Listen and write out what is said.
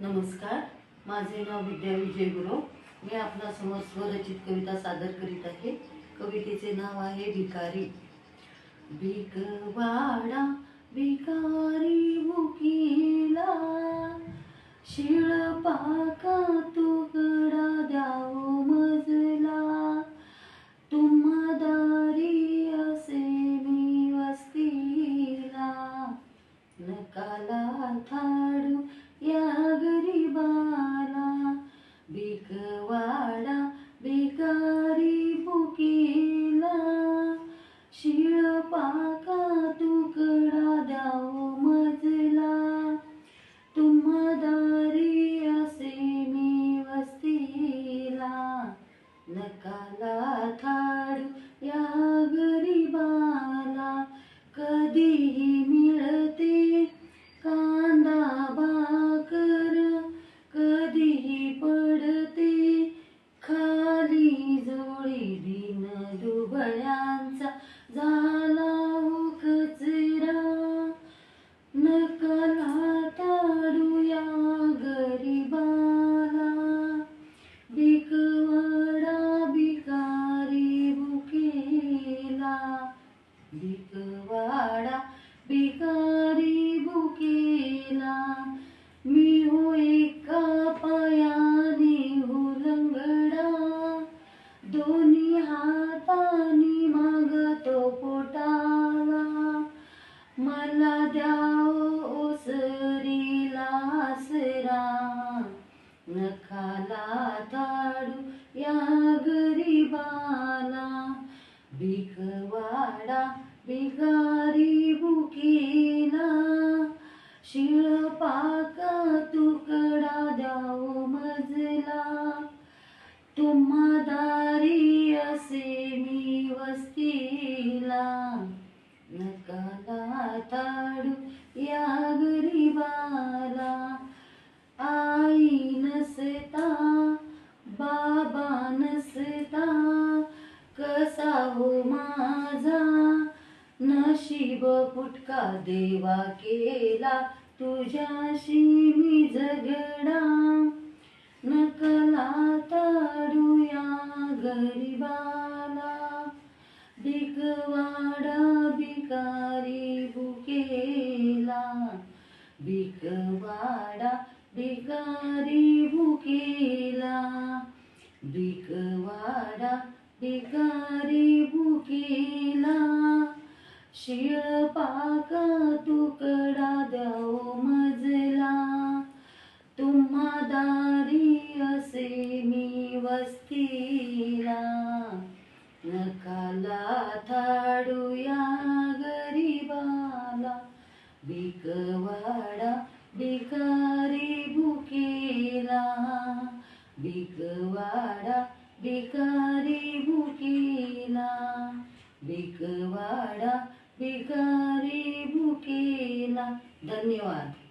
नमस्कार. माझे नाव विद्या विजय गुरु मी आपणासमोर स्वरचित कविता सादर करीत आहे. कवितेचे नाव आहे भिकारी. भिकवाडा भिकारी मुकीला. शिळपाका तुकडा द्यावो मजला পাক भिकवाडा भिकारी बुकेला मी हो एका पायाने हो लंगडा. दोन्ही हाताने मागतो पोटाला. मला द्याव ओसरीला आसरा. नखाला ताडू या गरीबाला. भिकवाडा बिगारी बुकेला शिळपाका तुकडा द्याव मजला. तुम्हा दारी असे मी वस्तीला नकाला नशीब फुटका देवा केला. तुझ्याशी मी झगडा. नकला ताडूया गरीबाला. भिकवाडा भिकारी भुकेला. भिकवाडा भिकारी भुकेला. भिकवाडा भिकारी भुकेला. शिळपाका तुकडा द्याओ मजला. तुम्हा दारी असे मी वस्तीला. नकाला थाडूया गरीबाला. भिकवाडा भिकारी भुकेला. भिकवाडा भिकारी भुकेला. भिकवाडा विकारी भुकेला धन्यवाद.